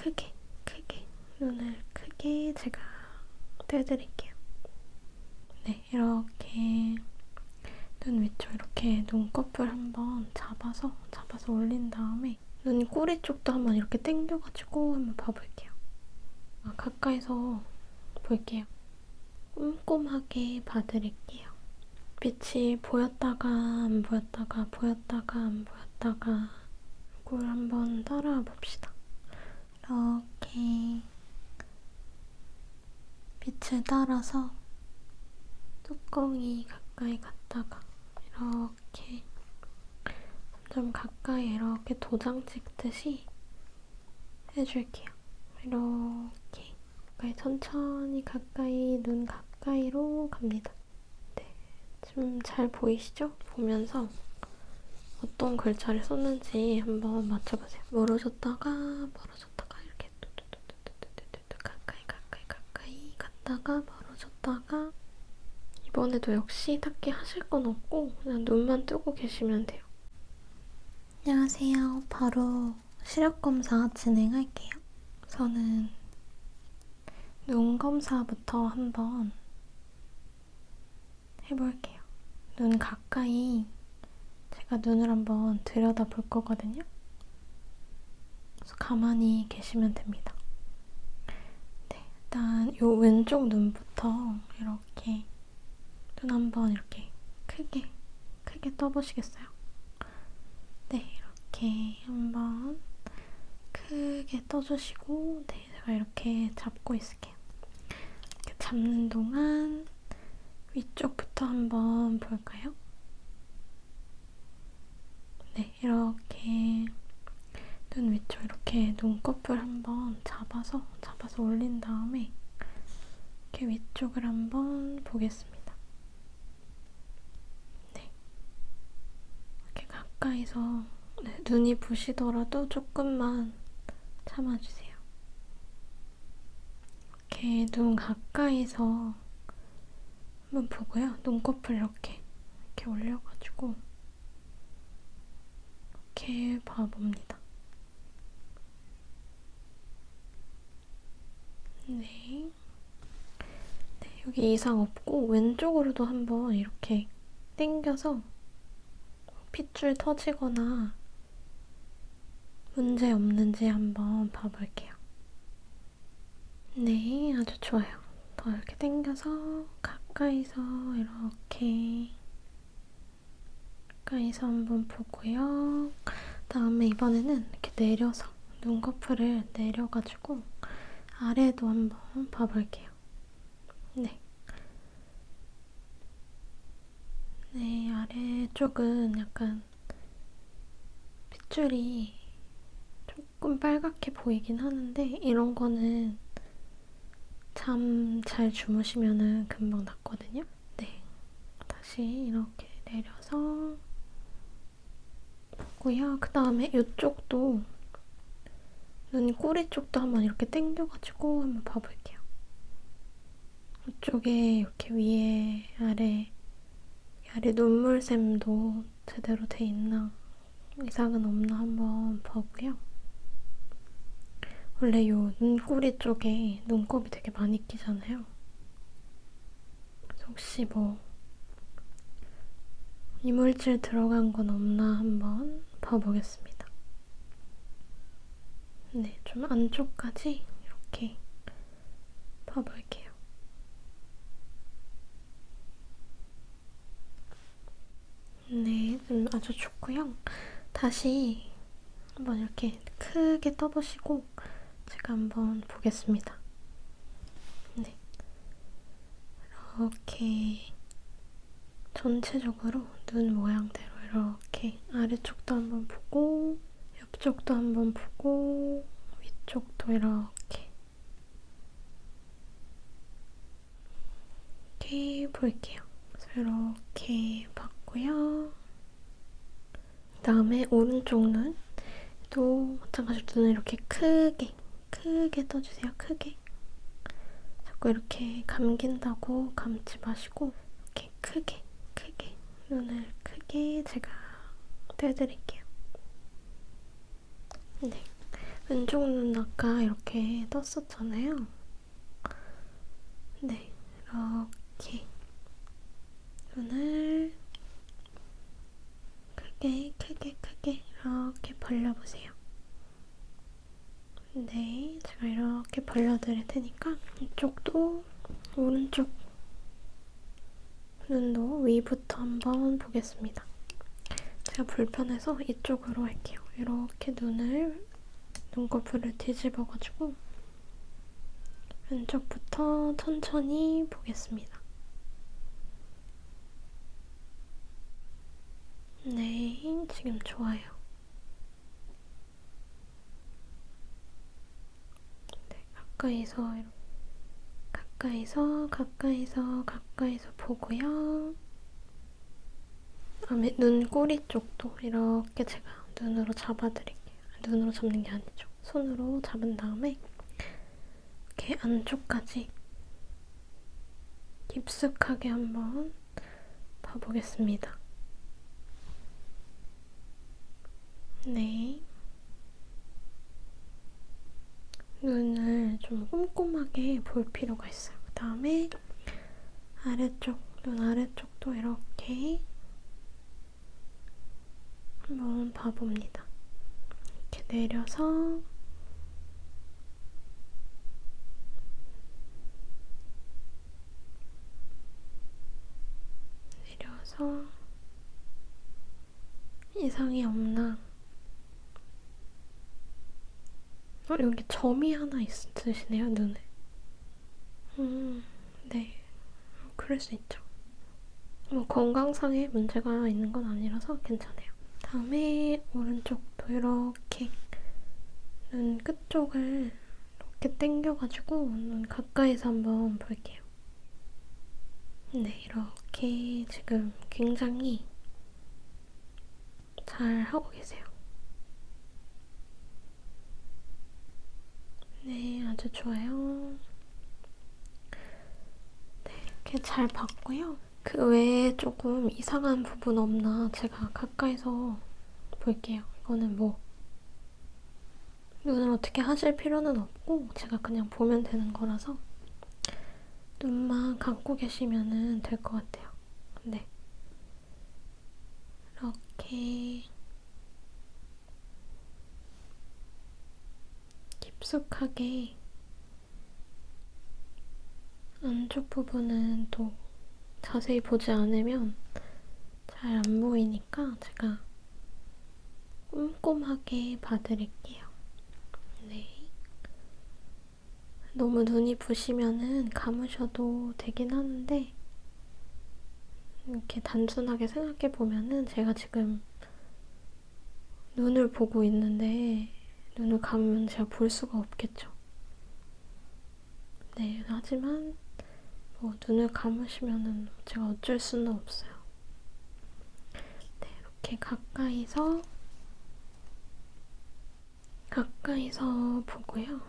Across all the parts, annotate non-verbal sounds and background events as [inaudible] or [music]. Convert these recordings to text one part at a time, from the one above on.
크게, 크게, 눈을 크게 제가 떼드릴게요. 네, 이렇게 눈 위쪽 이렇게 눈꺼풀 한번 잡아서, 잡아서 올린 다음에 눈 꼬리 쪽도 한번 이렇게 당겨가지고 한번 봐볼게요. 아, 가까이서 볼게요. 꼼꼼하게 봐드릴게요. 빛이 보였다가 안 보였다가 보였다가 안 보였다가 이걸 한번 따라와 봅시다. 이렇게 빛을 따라서 뚜껑이 가까이 갔다가 이렇게 점점 가까이 이렇게 도장 찍듯이 해줄게요. 이렇게 가까이 천천히 가까이 눈 가까이로 갑니다. 네, 좀잘 보이시죠? 보면서 어떤 글자를 썼는지 한번 맞춰보세요. 멀어졌다가 멀어졌다가 이렇게 뚜뚜뚜뚜뚜뚜뚜 가까이 가까이 갔다가 멀어졌다가 이번에도 역시 딱히 하실 건 없고 그냥 눈만 뜨고 계시면 돼요. 안녕하세요. 바로 시력 검사 진행할게요. 저는 눈 검사부터 한번 해볼게요. 눈 가까이 제가 눈을 한번 들여다 볼 거거든요. 그래서 가만히 계시면 됩니다. 네, 일단 요 왼쪽 눈부터 이렇게 눈 한번 이렇게 크게 크게 떠보시겠어요? 네, 이렇게 한번 크게 떠주시고 네, 제가 이렇게 잡고 있을게요. 이렇게 잡는 동안 위쪽부터 한번 볼까요? 네, 이렇게 눈 위쪽 이렇게 눈꺼풀 한번 잡아서 잡아서 올린 다음에 이렇게 위쪽을 한번 보겠습니다. 네, 이렇게 가까이서 네, 눈이 부시더라도 조금만 참아주세요. 이렇게 눈 가까이서 한번 보고요. 눈꺼풀 이렇게 이렇게 올려가지고 이렇게 봐봅니다. 네. 네, 여기 이상 없고 왼쪽으로도 한번 이렇게 당겨서 핏줄 터지거나 문제 없는지 한번 봐볼게요. 네, 아주 좋아요. 더 이렇게 당겨서 가까이서 이렇게 가까이서 한번 보고요. 다음에 이번에는 이렇게 내려서 눈꺼풀을 내려가지고 아래도 한번 봐볼게요. 네. 네, 아래쪽은 약간 핏줄이 조금 빨갛게 보이긴 하는데 이런 거는 잠 잘 주무시면은 금방 낫거든요. 네. 다시 이렇게 내려서 보고요. 그 다음에 이쪽도 눈 꼬리 쪽도 한번 이렇게 당겨가지고 한번 봐볼게요. 이쪽에 이렇게 위에 아래 아래 눈물샘도 제대로 돼 있나 이상은 없나 한번 보고요. 원래 요 눈꼬리 쪽에 눈곱이 되게 많이 끼잖아요. 혹시 뭐 이물질 들어간 건 없나 한번 봐보겠습니다. 네, 좀 안쪽까지 이렇게 봐볼게요. 네, 음, 아주 좋고요. 다시 한번 이렇게 크게 떠보시고 제가 한번 보겠습니다. 네, 이렇게 전체적으로 눈 모양대로 이렇게 아래쪽도 한번 보고 옆쪽도 한번 보고 위쪽도 이렇게 이렇게 볼게요. 그래서 이렇게 봤고요. 그다음에 오른쪽 눈도 마찬가지로 눈을 이렇게 크게 크게 떠주세요. 크게 자꾸 이렇게 감긴다고 감지 마시고 이렇게 크게 크게 눈을 크게 제가 떼드릴게요. 네. 왼쪽 눈 아까 이렇게 떴었잖아요. 네, 이렇게 눈을 크게 크게 크게 이렇게 벌려보세요. 네, 제가 이렇게 벌려드릴 테니까 이쪽도 오른쪽 눈도 위부터 한번 보겠습니다. 제가 불편해서 이쪽으로 할게요. 이렇게 눈을 눈꺼풀을 뒤집어가지고 왼쪽부터 천천히 보겠습니다. 네, 지금 좋아요. 네, 가까이서 가까이서 가까이서 가까이서 보고요. 다음에 눈 꼬리 쪽도 이렇게 제가 눈으로 잡아드릴게요. 눈으로 잡는 게 아니죠. 손으로 잡은 다음에 이렇게 안쪽까지 깊숙하게 한번 봐보겠습니다. 네. 눈을 좀 꼼꼼하게 볼 필요가 있어요. 그 다음에 아래쪽, 눈 아래쪽도 이렇게 한번 봐봅니다. 이렇게 내려서 내려서 이상이 없나 어, 여기 점이 하나 있으시네요, 눈에. 음, 네. 그럴 수 있죠. 뭐 건강상의 문제가 있는 건 아니라서 괜찮아요. 다음에 오른쪽도 이렇게 눈 끝쪽을 이렇게 당겨가지고 눈 가까이서 한번 볼게요. 네, 이렇게 지금 굉장히 잘 하고 계세요. 네, 아주 좋아요. 네, 이렇게 잘 봤고요. 그 외에 조금 이상한 부분 없나 제가 가까이서 볼게요. 이거는 뭐 눈을 어떻게 하실 필요는 없고 제가 그냥 보면 되는 거라서 눈만 감고 계시면 될것 같아요. 네. 이렇게 깊숙하게 안쪽 부분은 또 자세히 보지 않으면 잘 안 보이니까 제가 꼼꼼하게 봐드릴게요. 네. 너무 눈이 부시면은 감으셔도 되긴 하는데 이렇게 단순하게 생각해 보면은 제가 지금 눈을 보고 있는데 눈을 감으면 제가 볼 수가 없겠죠. 네, 하지만 뭐 눈을 감으시면은 제가 어쩔 수는 없어요. 네, 이렇게 가까이서 가까이서 보고요.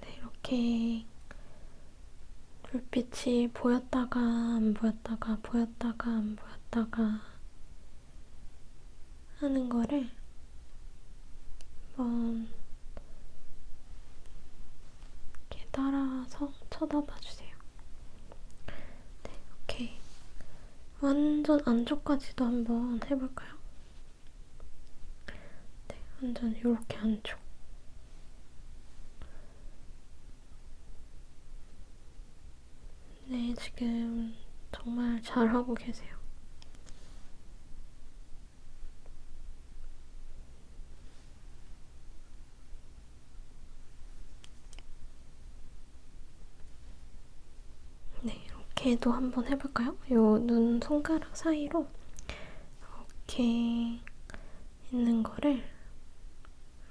네, 이렇게 불빛이 보였다가 안 보였다가 보였다가 안 보였다가 하는 거를 한번 이렇게 따라서 쳐다봐 주세요. 네, 이렇게 완전 안쪽까지도 한번 해볼까요? 네, 완전 이렇게 안쪽. 네, 지금 정말 잘하고 계세요. 이렇게도 한번 해볼까요? 요 눈 손가락 사이로 이렇게 있는 거를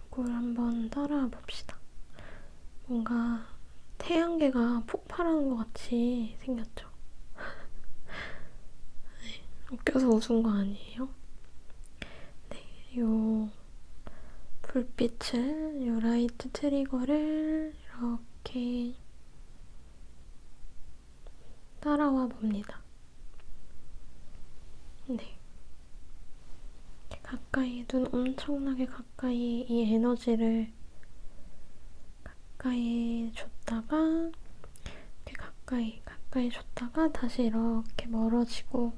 이걸 한번 따라 봅시다. 뭔가 태양계가 폭발하는 것 같이 생겼죠? [laughs] 네, 웃겨서 웃은 거 아니에요? 네, 요 불빛을, 요 라이트 트리거를 이렇게 따라와 봅니다. 네. 가까이, 눈 엄청나게 가까이 이 에너지를 가까이 줬다가 이렇게 가까이, 가까이 줬다가 다시 이렇게 멀어지고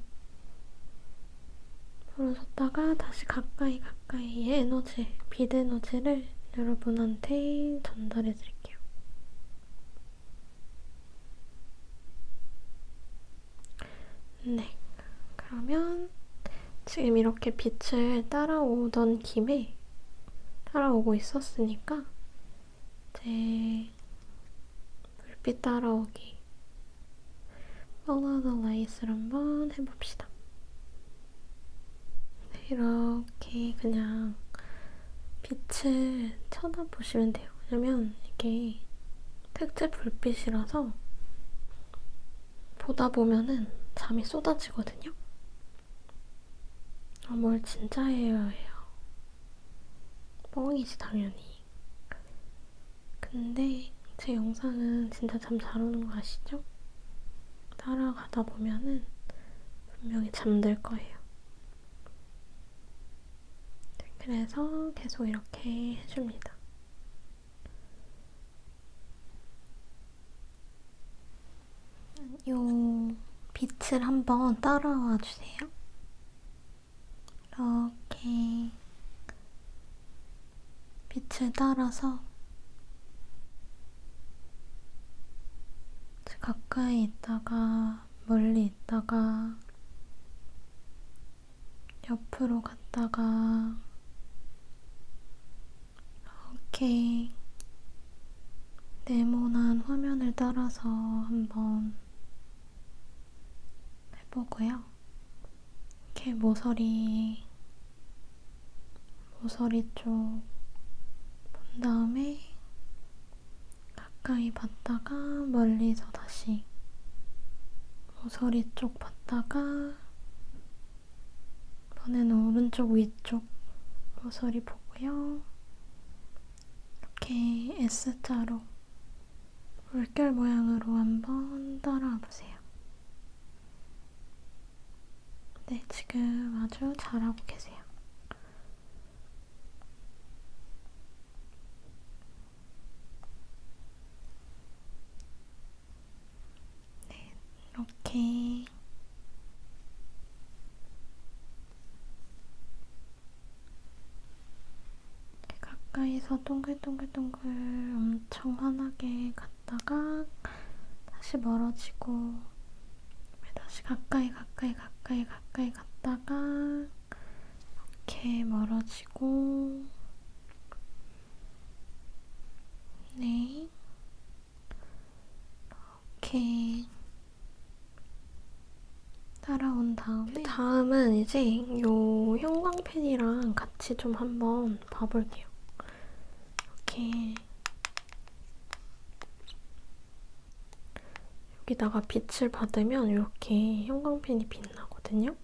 멀어졌다가 다시 가까이, 가까이 이 에너지, 빛 에너지를 여러분한테 전달해 드릴게요. 네. 그러면 지금 이렇게 빛을 따라오던 김에 따라오고 있었으니까 이제 불빛 따라오기 Follow the lights를 한번 해봅시다. 네, 이렇게 그냥 빛을 쳐다보시면 돼요. 왜냐면 이게 특제 불빛이라서 보다 보면은 잠이 쏟아지거든요. 아, 뭘 진짜예요, 해요. 뻥이지, 당연히. 근데 제 영상은 진짜 잠 잘 오는 거 아시죠? 따라가다 보면은 분명히 잠들 거예요. 네, 그래서 계속 이렇게 해줍니다. 요 빛을 한번 따라와 주세요. 이렇게 빛을 따라서 가까이 있다가 멀리 있다가 옆으로 갔다가 이렇게 네모난 화면을 따라서 한번 해보고요. 이렇게 모서리 모서리 쪽 본 다음에 가까이 봤다가 멀리서 다시 모서리 쪽 봤다가 이번에는 오른쪽 위쪽 모서리 보고요. 이렇게 S자로 물결 모양으로 한번 따라와 보세요. 네, 지금 아주 잘하고 계세요. 네, 이렇게 가까이서 동글동글동글 엄청 환하게 갔다가 다시 멀어지고 다시 가까이 가까이 가까이 가까이 갔다가 이렇게 멀어지고 네 이렇게 따라온 다음에 다음은 이제 요 형광펜이랑 같이 좀 한번 봐볼게요. 이렇게 여기다가 빛을 받으면 이렇게 형광펜이 빛나거든요.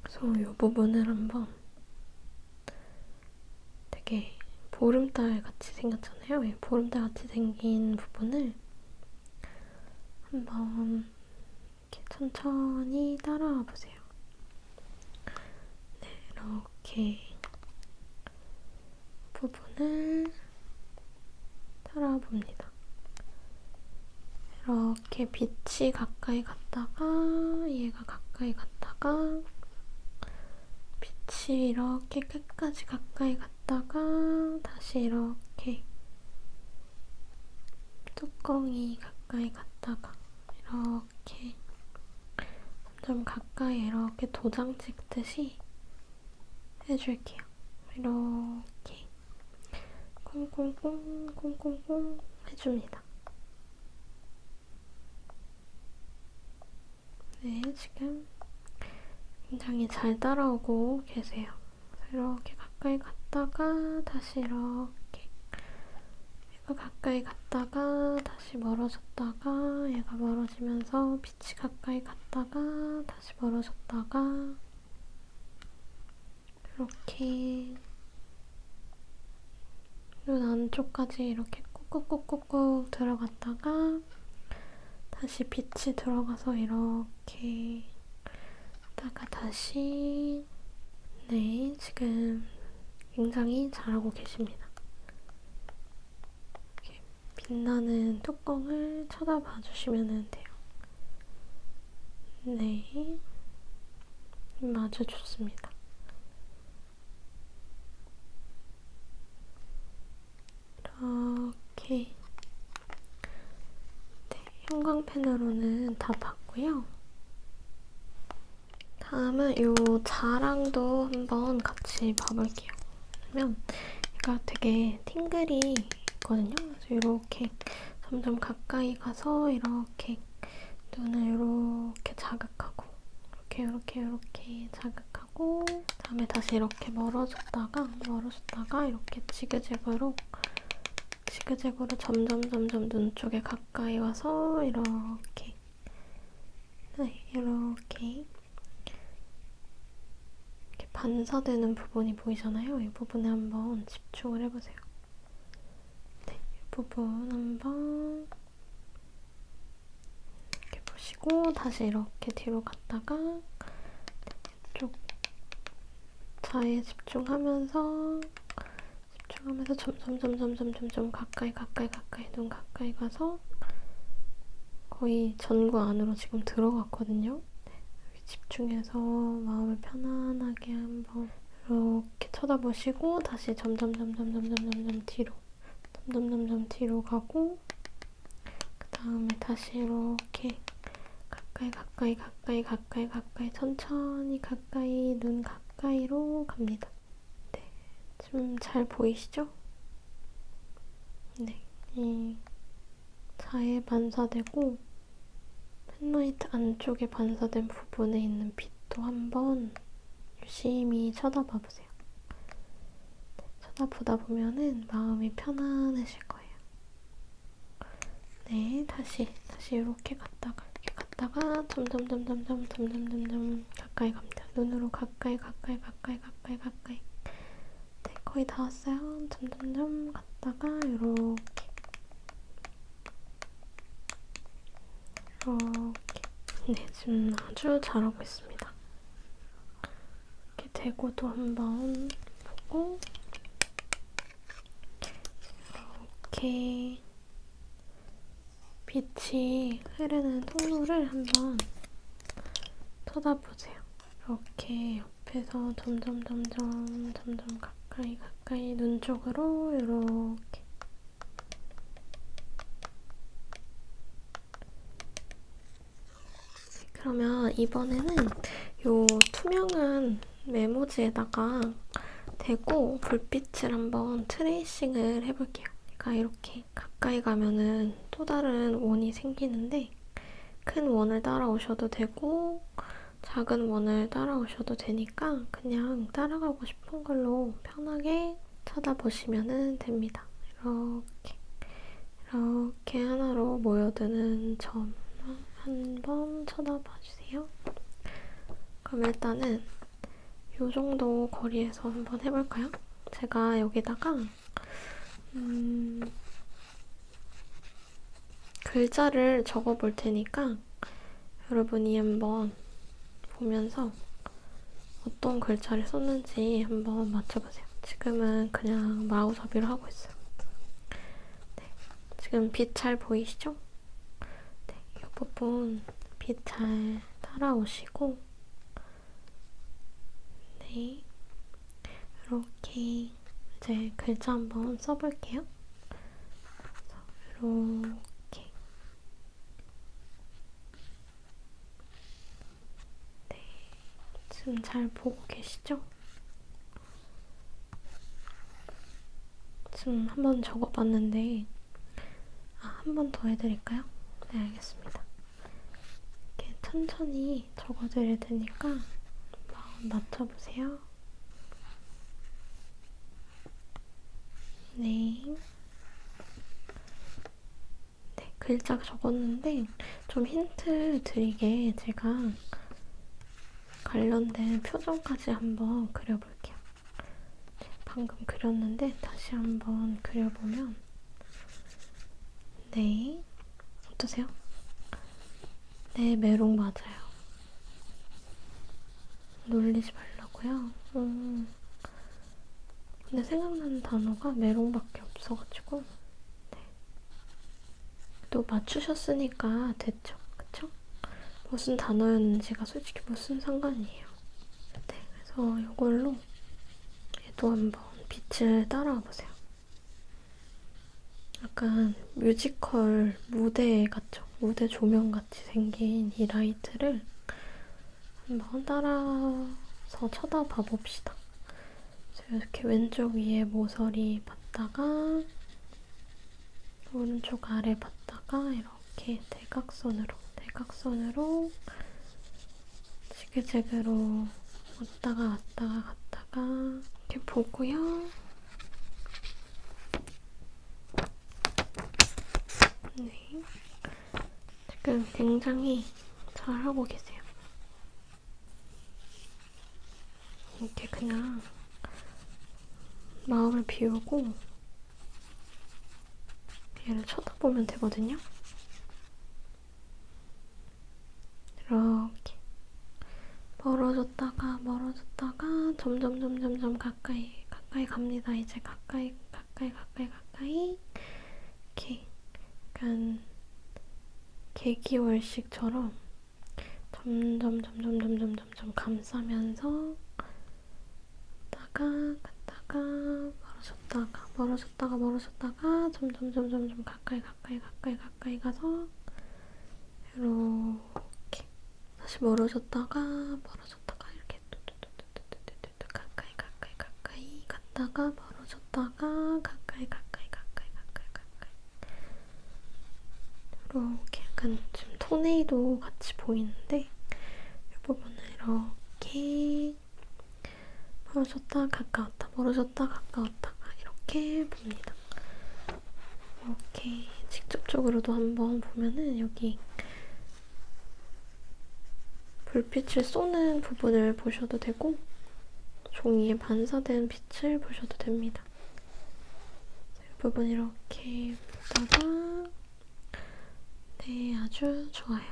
그래서 이 부분을 한번 되게 보름달 같이 생겼잖아요. 이 보름달 같이 생긴 부분을 한번 이렇게 천천히 따라와 보세요. 네, 이렇게 부분을 따라와 봅니다. 이렇게 빛이 가까이 갔다가 얘가 가까이 갔다가 빛이 이렇게 끝까지 가까이 갔다가 다시 이렇게 뚜껑이 가까이 갔다가 이렇게 좀 가까이 이렇게 도장 찍듯이 해줄게요. 이렇게 콩콩콩 콩콩콩 해줍니다. 네, 지금 굉장히 잘 따라오고 계세요. 이렇게 가까이 갔다가 다시 이렇게 얘가 가까이 갔다가 다시 멀어졌다가 얘가 멀어지면서 빛이 가까이 갔다가 다시 멀어졌다가 이렇게 눈 안쪽까지 이렇게 꾹꾹꾹꾹꾹 들어갔다가 다시 빛이 들어가서 이렇게 다가 다시 네, 지금 굉장히 잘하고 계십니다. 이렇게 빛나는 뚜껑을 쳐다봐 주시면 돼요. 네, 아주 좋습니다. 이렇게 네, 형광펜으로는 다 봤고요. 다음은 이 자랑도 한번 같이 봐볼게요. 왜냐면 얘가 되게 팅글이 있거든요. 그래서 이렇게 점점 가까이 가서 이렇게 눈을 이렇게 자극하고 이렇게 이렇게 이렇게 자극하고 다음에 다시 이렇게 멀어졌다가 멀어졌다가 이렇게 지그재그로 지그재그로 점점 점점 눈 쪽에 가까이 와서 이렇게 네 이렇게 이렇게 반사되는 부분이 보이잖아요. 이 부분에 한번 집중을 해보세요. 네, 이 부분 한번 이렇게 보시고 다시 이렇게 뒤로 갔다가 이쪽 자에 집중하면서 집중 하면서 점점 점점 점점 점 가까이 가까이 가까이 눈 가까이 가서 거의 전구 안으로 지금 들어갔거든요. 네, 집중해서 마음을 편안하게 한번 이렇게 쳐다보시고 다시 점점 점점 점점 점점 뒤로 점점 점점 뒤로 가고 그 다음에 다시 이렇게 가까이 가까이 가까이 가까이 가까이 천천히 가까이 눈 가까이로 갑니다. 좀잘 보이시죠? 네, 이 자에 반사되고 펜라이트 안쪽에 반사된 부분에 있는 빛도 한번 유심히 쳐다봐 보세요. 네, 쳐다보다 보면은 마음이 편안해질 거예요. 네, 다시 다시 이렇게 갔다가 이렇게 갔다가 점점 점점 점점 점점 점점 가까이 갑니다. 눈으로 가까이 가까이 가까이 가까이 가까이 네, 거의 다 왔어요. 점점점 갔다가 이렇게 이렇게 네, 지금 아주 잘하고 있습니다. 이렇게 대고도 한번 보고 이렇게 빛이 흐르는 통로를 한번 쳐다보세요. 이렇게 옆에서 점점 점점 점점 가 까이 가까이 눈 쪽으로 이렇게 그러면 이번에는 요 투명한 메모지에다가 대고 불빛을 한번 트레이싱을 해볼게요. 그러니까 이렇게 가까이 가면은 또 다른 원이 생기는데 큰 원을 따라오셔도 되고 작은 원을 따라오셔도 되니까 그냥 따라가고 싶은 걸로 편하게 쳐다보시면 됩니다. 이렇게 이렇게 하나로 모여드는 점 한번 쳐다봐 주세요. 그럼 일단은 이 정도 거리에서 한번 해볼까요? 제가 여기다가 음, 글자를 적어 볼 테니까 여러분이 한번 보면서 어떤 글자를 썼는지 한번 맞춰보세요. 지금은 그냥 마우서비로 하고 있어요. 네, 지금 빛 잘 보이시죠? 네, 이 부분 빛 잘 따라오시고 네, 이렇게 이제 글자 한번 써볼게요. 이렇게 지금 잘 보고 계시죠? 지금 한번 적어봤는데 아, 한 번 더 해드릴까요? 네, 알겠습니다. 이렇게 천천히 적어드릴 테니까 마음 맞춰보세요. 네. 네, 글자 적었는데 좀 힌트 드리게 제가 관련된 표정까지 한번 그려볼게요. 네, 방금 그렸는데 다시 한번 그려보면 네, 어떠세요? 네, 메롱 맞아요. 놀리지 말라고요. 음. 근데 생각나는 단어가 메롱밖에 없어가지고 네. 또 맞추셨으니까 됐죠? 무슨 단어였는지가 솔직히 무슨 상관이에요. 네, 그래서 이걸로 얘도 한번 빛을 따라와 보세요. 약간 뮤지컬 무대 같죠? 무대 조명 같이 생긴 이 라이트를 한번 따라서 쳐다봐 봅시다. 이렇게 왼쪽 위에 모서리 봤다가 오른쪽 아래 봤다가 이렇게 대각선으로 대각선으로 지그재그로 왔다가 왔다가 갔다가 이렇게 보고요. 네. 지금 굉장히 잘 하고 계세요. 이렇게 그냥 마음을 비우고 얘를 쳐다보면 되거든요. 이렇게 멀어졌다가 멀어졌다가 점점 점점 점 가까이 가까이 갑니다. 이제 가까이 가까이 가까이 가까이 이렇게 약간 개기월식처럼 점점 점점 점점 점점 감싸면서 갔다가 갔다가 멀어졌다가 멀어졌다가 멀어졌다가 점점 점점 점 가까이 가까이 가까이 가까이 가서 이렇게 다시 멀어졌다가 멀어졌다가 이렇게 가까이 가까이 가까이 갔다가 멀어졌다가 가까이 가까이 가까이 가까이 가까이 이렇게 약간 지금 토네이도 같이 보이는데 이 부분을 이렇게 멀어졌다 가까웠다 멀어졌다 가까웠다가 이렇게 봅니다. 이렇게 직접적으로도 한번 보면은 여기 불빛을 쏘는 부분을 보셔도 되고 종이에 반사된 빛을 보셔도 됩니다. 이 부분 이렇게 보다가 네, 아주 좋아요.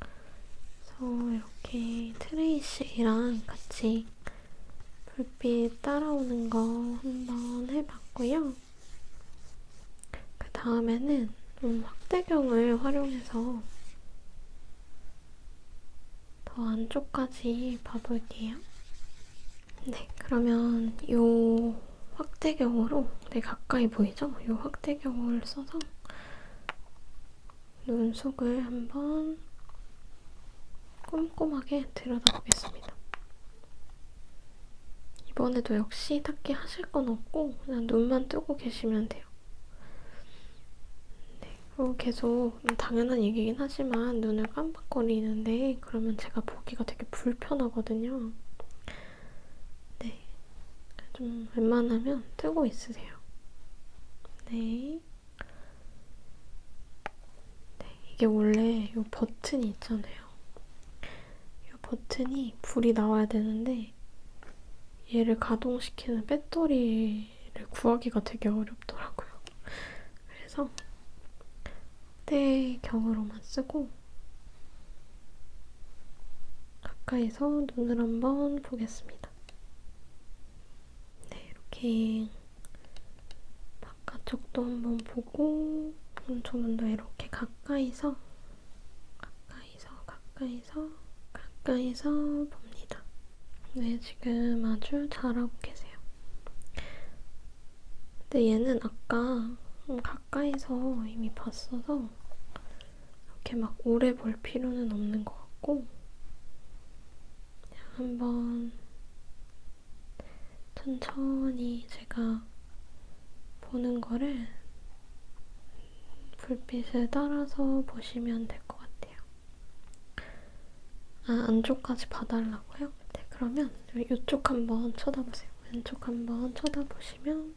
그래서 이렇게 트레이시랑 같이 불빛 따라오는 거 한번 해봤고요. 그 다음에는 좀 확대경을 활용해서 더 안쪽까지 봐볼게요. 네, 그러면 이 확대경으로 되게 가까이 보이죠? 이 확대경을 써서 눈 속을 한번 꼼꼼하게 들여다보겠습니다. 이번에도 역시 딱히 하실 건 없고 그냥 눈만 뜨고 계시면 돼요. 네, 그리고 계속 당연한 얘기긴 하지만 눈을 깜빡거리는데 그러면 제가 보기가 되게 불편하거든요. 네, 좀 웬만하면 뜨고 있으세요. 네. 이게 원래 이 버튼이 있잖아요. 이 버튼이 불이 나와야 되는데 얘를 가동시키는 배터리를 구하기가 되게 어렵더라고요. 그래서 때경으로만 쓰고 가까이서 눈을 한번 보겠습니다. 네, 이렇게 바깥쪽도 한번 보고 오른쪽도 이렇게 가까이서 가까이서 가까이서 가까이서 봅니다. 네, 지금 아주 잘하고 계세요. 근데 얘는 아까 가까이서 이미 봤어서 이렇게 막 오래 볼 필요는 없는 것 같고 한번 천천히 제가 보는 거를 불빛을 따라서 보시면 될 것 같아요. 아, 안쪽까지 봐달라고요? 네, 그러면 이쪽 한번 쳐다보세요. 왼쪽 한번 쳐다보시면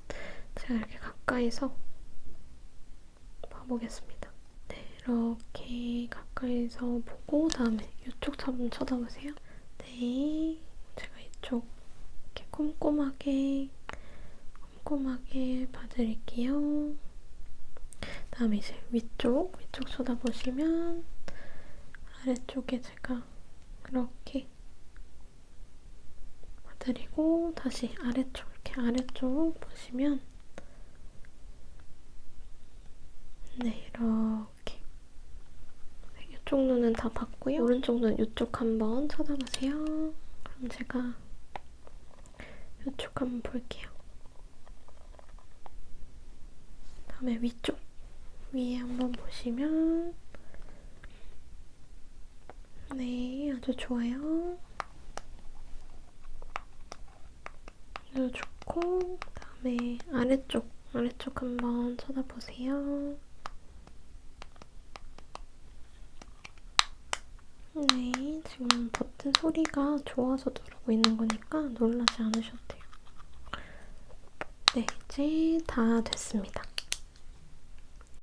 제가 이렇게 가까이서 봐보겠습니다. 네, 이렇게 가까이서 보고 다음에 이쪽 한번 쳐다보세요. 네, 제가 이쪽 이렇게 꼼꼼하게 꼼꼼하게 봐드릴게요. 다음에 이제 위쪽, 위쪽 쳐다보시면 아래쪽에 제가 이렇게 그리고 다시 아래쪽 이렇게 아래쪽 보시면 네 이렇게 네, 이쪽 눈은 다 봤고요. 오른쪽 눈 이쪽 한번 쳐다보세요. 그럼 제가 이쪽 한번 볼게요. 다음에 위쪽 위에 한번 보시면 네 아주 좋아요. 아주 좋고 그다음에 아래쪽 아래쪽 한번 쳐다보세요. 네, 지금 버튼 소리가 좋아서 누르고 있는 거니까 놀라지 않으셔도 돼요. 네, 이제 다 됐습니다.